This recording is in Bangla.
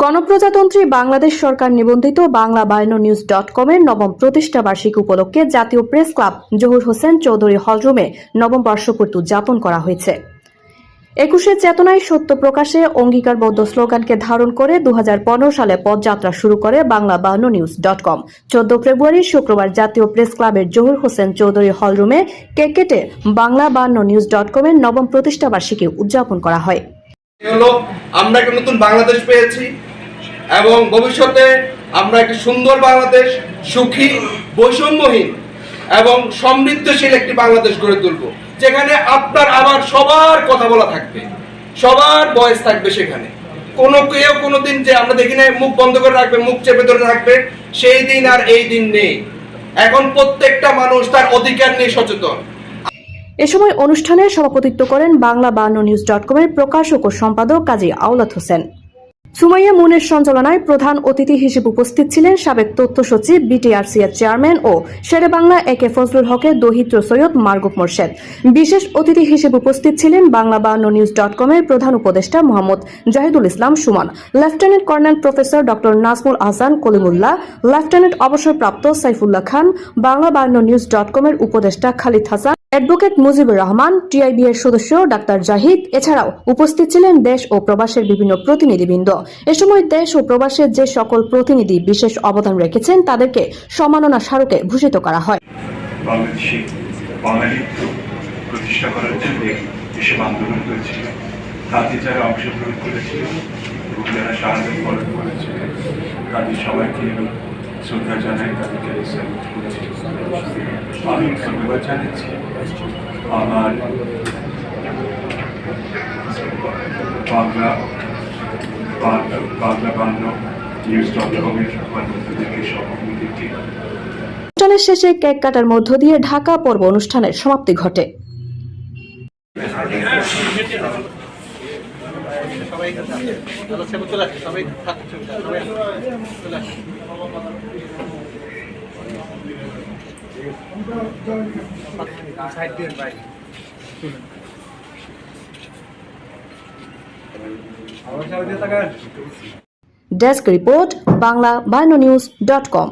গণপ্রজাতন্ত্রী বাংলাদেশ সরকার নিবন্ধিত বাংলা বায়ানো নিউজ ডট কমের নবম প্রতিষ্ঠা বার্ষিকী উপলক্ষে জাতীয় প্রেস ক্লাব জহুর হোসেন চৌধুরী হলরুমে নবম বর্ষপূর্তি উদযাপন করা হয়েছে। একুশে চেতনায় সত্য প্রকাশে অঙ্গীকারবদ্ধ স্লোগানকে ধারণ করে দুহাজার পনেরো সালে পদযাত্রা শুরু করে Bangla Bayanno news dot com চোদ্দ ফেব্রুয়ারি, শুক্রবার জাতীয় প্রেস ক্লাবের জহুর হোসেন চৌধুরী হলরুমে কেক কেটে বাংলা বায়ান্ন নিউজ ডট কমের নবম প্রতিষ্ঠা বার্ষিকী উদযাপন করা হয়। আমরা একটা নতুন বাংলাদেশ পেয়েছি। এবং ভবিষ্যতে আমরা একটি সুন্দর বাংলাদেশ, সুখী, বৈষম্যহীন এবং সমৃদ্ধশীল একটি বাংলাদেশ গড়ে তুলব, যেখানে আপনার আবার সবার কথা বলা থাকবে, সবার বয়স থাকবে সেখানে। কোনো কেউ কোনো দিন যে আমরা দেখি না মুখ বন্ধ করে রাখবে, মুখ চেপে ধরে রাখবে, সেই দিন আর এই দিন নেই। এখন প্রত্যেকটা মানুষ তার অধিকার নিয়ে সচেতন। এ সময় অনুষ্ঠানে সভাপতিত্ব করেন বাংলা বান্ন নিউজ ডট কমের প্রকাশক ও সম্পাদক কাজী আওলাত হোসেন। সুমাইয়া মুনের সঞ্চালনায় প্রধান অতিথি হিসেবে উপস্থিত ছিলেন সাবেক তথ্য সচিব, বিটিআরসি এর চেয়ারম্যান ও শেরে বাংলা এ কে ফজলুল হকের দহিত্র সৈয়দ মার্গুপ মোর্শেদ। বিশেষ অতিথি হিসেবে উপস্থিত ছিলেন বাংলা বান্ন নিউজ ডট কমের প্রধান উপদেষ্টা Mohammad Zahidul Islam Sumon, lieutenant colonel professor doctor Nazmul Ahsan Kalimullah, lieutenant অবসরপ্রাপ্ত সাইফুল্লাহ খান, বাংলা বান্ন নিউজ ডট কমের উপদেষ্টা খালিদ হাসান অ্যাডভোকেট মুজিবুর রহমান টিআইবি এর সদস্য ডাক্তার জাহিদ, এছাড়াও উপস্থিত ছিলেন দেশ ও প্রবাসের বিভিন্ন প্রতিনিধিবৃন্দ। এ সময় দেশ ও প্রবাসের যে সকল প্রতিনিধি বিশেষ অবদান রেখেছেন, তাদেরকে সম্মাননা স্মারকে ভূষিত করা হয়। প্রতিষ্ঠা করার জন্য এসব আন্দোলন করেছিল তাতে যারা অংশগ্রহণ করেছিল, এবং যারা সাহায্য বরণ করেছিল, তাদের সবাইকে শ্রদ্ধা জানাই, তাদেরকে আমি ধন্যবাদ জানাচ্ছি। আমার বাংলা বাংলা বাংলা বাংলা নিউজ ডট কমের কর্মকর্তাদেরকে সভাপতিকে অনুষ্ঠানের শেষে কেক কাটার মধ্য দিয়ে ঢাকা পর্ব অনুষ্ঠানের সমাপ্তি ঘটে। Desk report Bangla Bayanno news dot com